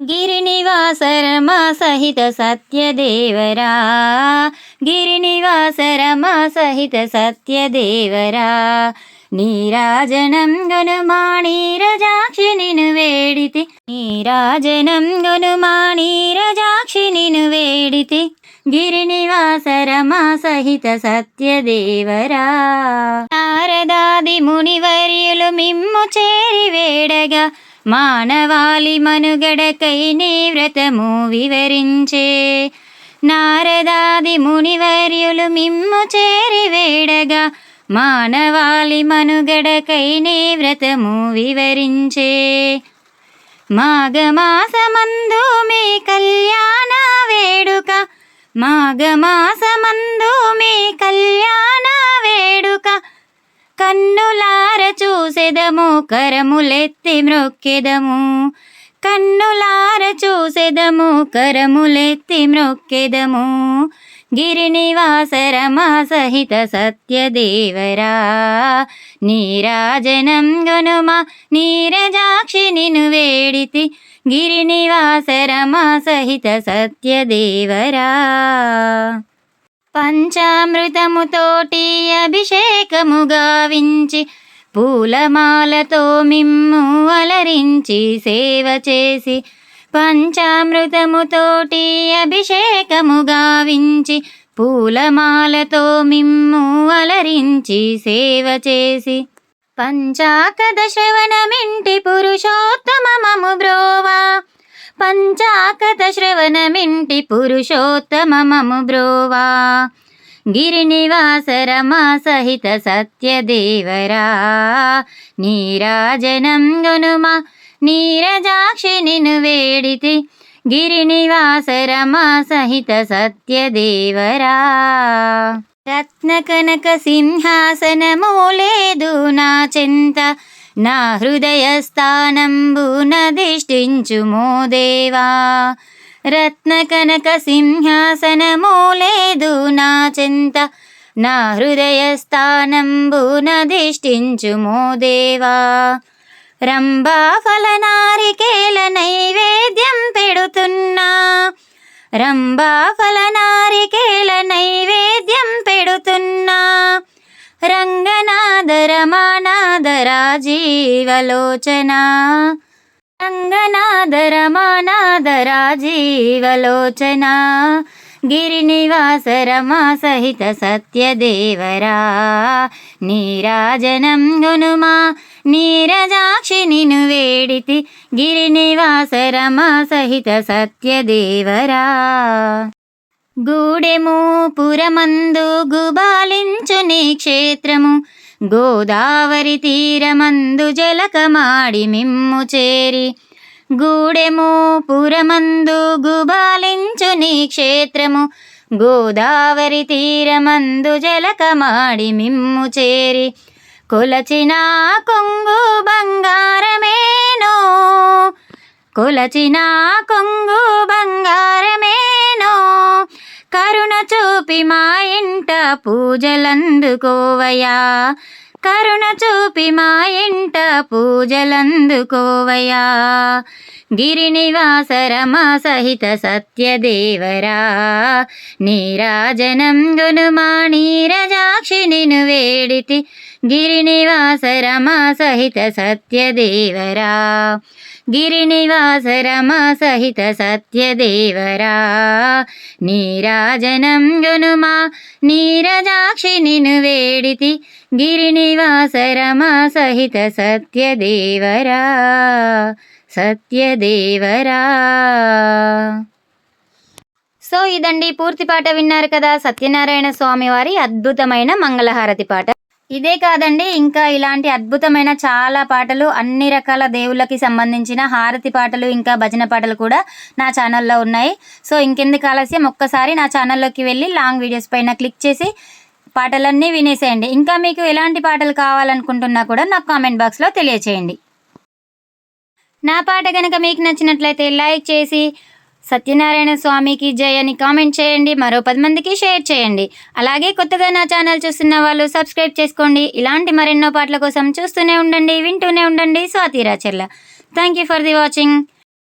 గిరినివాస రమ సహిత సత్యదేవరా గిరినివాస రమ సహిత సత్యదేవరా నీరాజనం గనుమాణీరజాక్షి నిను వేడితి నీరాజనం గనుమాణీరజాక్షి నిను వేడితి గిరినివాస రమ సహిత సత్యదేవరా నారదాది మునివర్యులు మిమ్ము చేరి వేడగా మానవాళి మనుగడకై నీ వ్రతము వివరించే. నారదాది మునివర్యులు మిమ్ము చేరి వేడగా మానవాళి మనుగడకై నీ వ్రతము వివరించే. మాఘమాసమందు మీ కళ్యాణ వేడుక మాఘమాసమందు మీ కళ్యాణ వేడుక కన్నులార చూసి చూసెదము కరములెత్తి మ్రొక్కెదము. కన్నులార చూసెదము కరములెత్తి మ్రొక్కెదము. గిరినివాసరమా సహిత సత్యదేవరా. నీరాజనం గనుమా నీరజాక్షి నిను వేడితి. గిరినివాసరమా సహిత సత్యదేవరా. పంచామృతముతోటి అభిషేకము గావించి పూలమాలతో మిమ్ము అలరించి సేవ చేసి పంచామృతముతోటి అభిషేకము గావించి పూలమాలతో మిమ్ము అలరించి సేవ చేసి పంచాకదశ్రవణమింటి పురుషోత్తమము బ్రోవా? పంచాకదశ్రవణమింటి పురుషోత్తమము బ్రోవా? గిరినివాసరమా సహిత సత్యదేవరా నీరాజనం గునుమా నీరజాక్షి నిను వేడితి గిరినివాసరమా సహిత సత్యదేవరా రత్నకనక సింహాసనము లేదు నా చింత నా హృదయ దిష్టించుమో దేవా రత్నకనక సింహాసనమూలేదు నా చింత. నా హృదయ స్థానంబున దేవా. రంభా ఫలనారికేల నైవేద్యం పెడుతున్నా. రంభా ఫలనారికేల నైవేద్యం పెడుతున్నా. రంగనాథ రమానాథ రాజీవలోచన. రంగనాథ రమానాథ రాజీవలోచన గిరినివాస రమా సహిత సత్యదేవరా. నీరాజనం గునుమా నీరజాక్షి నిను వేడితి. గిరినివాస రమా సహిత సత్యదేవరా. గూడెము పురమందు గుబాలించు నీ క్షేత్రము. గోదావరి తీరమందు జలకమాడి మిమ్ము చేరి గూడెము పురమందు గుబాలించు నీ క్షేత్రము. గోదావరి తీరమందు జలకమాడి మిమ్ము చేరి కొలచిన కొంగు బంగారమేనో కొలచిన కొంగు బంగారం కరుణ చూపి మా ఇంట పూజలందుకోవయా కరుణ చూపి మా ఇంట పూజలందుకోవయా గిరినివాస రమా సహిత సత్యదేవరా. నీరాజనం గునుమా నీరజాక్షి నిను వేడితి. గిరినివాస రమా సహిత సత్యదేవరా. గిరినివాస రమా సహిత సత్యదేవరా నీరాజనం గునుమా నీరజాక్షి నిను వేడితి గిరినివాస రమ సహిత సత్యదేవరా సత్యదేవరా సో ఇదండి పూర్తి పాట విన్నారు కదా సత్యనారాయణ స్వామి వారి అద్భుతమైన మంగళహారతి పాట. ఇదే కాదండి ఇంకా ఇలాంటి అద్భుతమైన చాలా పాటలు అన్ని రకాల దేవుళ్ళకి సంబంధించిన హారతి పాటలు ఇంకా భజన పాటలు కూడా నా ఛానల్లో ఉన్నాయి. సో ఇంకెందుకు ఆలస్యం? ఒక్కసారి నా ఛానల్లోకి వెళ్ళి లాంగ్ వీడియోస్ పైన క్లిక్ చేసి పాటలన్నీ వినేసేయండి. ఇంకా మీకు ఎలాంటి పాటలు కావాలనుకుంటున్నా కూడా నాకు కామెంట్ బాక్స్లో తెలియచేయండి. నా పాట కనుక మీకు నచ్చినట్లయితే లైక్ చేసి సత్యనారాయణ స్వామికి జయ అని కామెంట్ చేయండి. మరో పది మందికి షేర్ చేయండి. అలాగే కొత్తగా నా ఛానల్ చూస్తున్న వాళ్ళు సబ్స్క్రైబ్ చేసుకోండి. ఇలాంటి మరెన్నో పాటల కోసం చూస్తూనే ఉండండి వింటూనే ఉండండి. Swathi Racharla thank you for the watching